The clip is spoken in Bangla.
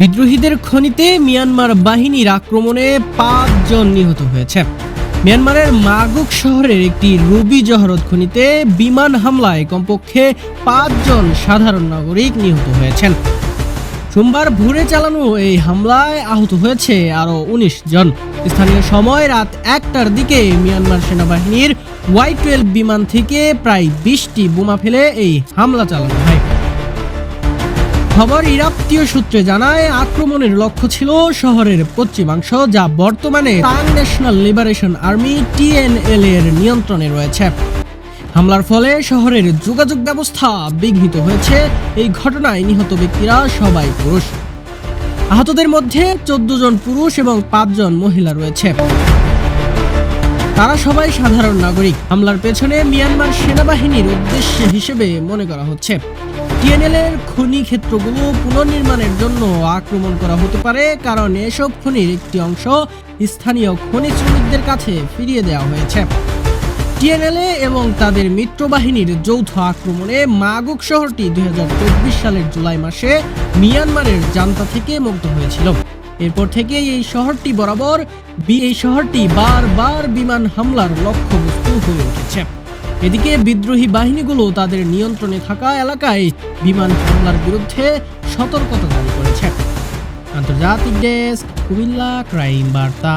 বিদ্রোহীদের খনিতে মিয়ানমার বাহিনীর আক্রমণে পাঁচজন নিহত হয়েছে। মিয়ানমারের মাগুক শহরের একটি রুবি জহরত খনিতে বিমান হামলায় কমপক্ষে পাঁচজন সাধারণ নাগরিক নিহত হয়েছেন। সোমবার ভোরে চালানো এই হামলায় আহত হয়েছে আরও উনিশ জন। স্থানীয় সময় রাত একটার দিকে মিয়ানমার সেনাবাহিনীর ওয়াই টুয়েলভ বিমান থেকে প্রায় বিশটি বোমা ফেলে এই হামলা চালানো হয়। খবর ইরাপ্তীয় সূত্রে জানায়, আক্রমণের লক্ষ্য ছিল শহরের পশ্চিমাংশ, যা বর্তমানে Ta'ang National Liberation Army TNLA এর নিয়ন্ত্রণে রয়েছে। হামলার ফলে শহরের যোগাযোগ ব্যবস্থা বিঘ্নিত হয়েছে। এই ঘটনায় নিহত ব্যক্তিরা সবাই পুরুষ। আহতদের মধ্যে চোদ্দ জন পুরুষ এবং পাঁচজন মহিলা রয়েছে। তারা সবাই সাধারণ নাগরিক। হামলার পেছনে মিয়ানমার সেনাবাহিনীর উদ্দেশ্য হিসেবে মনে করা হচ্ছে। টিএনএল এর খনি ক্ষেত্রগুলো পুনর্নির্মাণের জন্য আক্রমণ করা হতে পারে, কারণ এসব খনির একটি অংশ স্থানীয় খনি শ্রমিকদের কাছে ফিরিয়ে দেওয়া হয়েছে। টিএনএলএ এবং তাদের মিত্র বাহিনীর যৌথ আক্রমণে মাগুক শহরটি দুই হাজার চব্বিশ সালের জুলাই মাসে মিয়ানমারের জান্তা থেকে মুক্ত হয়েছিল। এরপর থেকে এই শহরটি বরাবর এই শহরটি বারবার বিমান হামলার লক্ষ্যবস্তু হয়ে উঠেছে। এদিকে বিদ্রোহী বাহিনীগুলো তাদের নিয়ন্ত্রণে থাকা এলাকায় বিমান হামলার বিরুদ্ধে সতর্কতা জারি করেছে। আন্তর্জাতিক ডেস্ক, কুমিল্লা, ক্রাইম বার্তা।